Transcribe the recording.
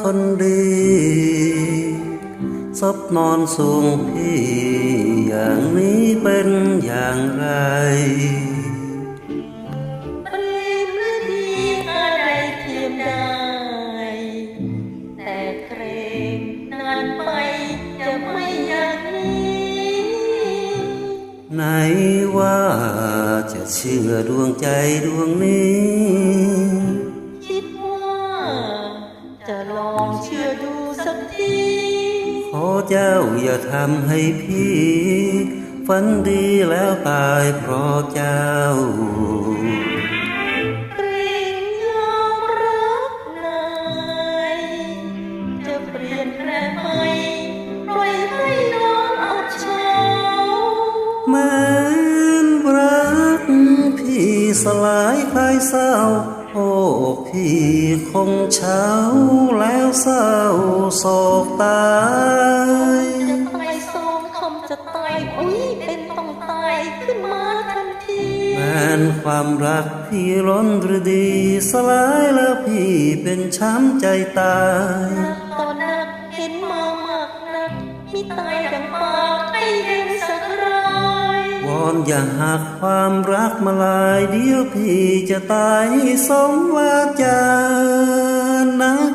คนดี ซบนอนสูงพี่อย่างนี้เป็นอย่างไรปรีมฤดีอะไรเทียมได้แต่เกรงนานไปจะไม่อย่างนี้ไหนว่าจะเชื่อดวงใจดวงนี้ เจ้าอย่าทำให้พี่ ฝันดีแล้วตายเพราะเจ้าเกรงยอมรับนายจะเปลี่ยนแปลงไปปล่อยให้น้องอับเฉาเหมือนรักพี่สลายคลายเศร้า โอ้พี่คงเช้าแล้วเศร้าโศกตายจะตายสองคำจะตายอุ้ยเป็นต้องตายขึ้นมาทันทีแม้นความรักพี่ล้นหรือดีสลายแล้วพี่เป็นช้ำใจตายนักต่อนักเห็นมามากนักมีตายดังปากให้เห็นสักรายว อนอย่าหากความรักมาลายเดียวพี่จะตายสมวาจานัก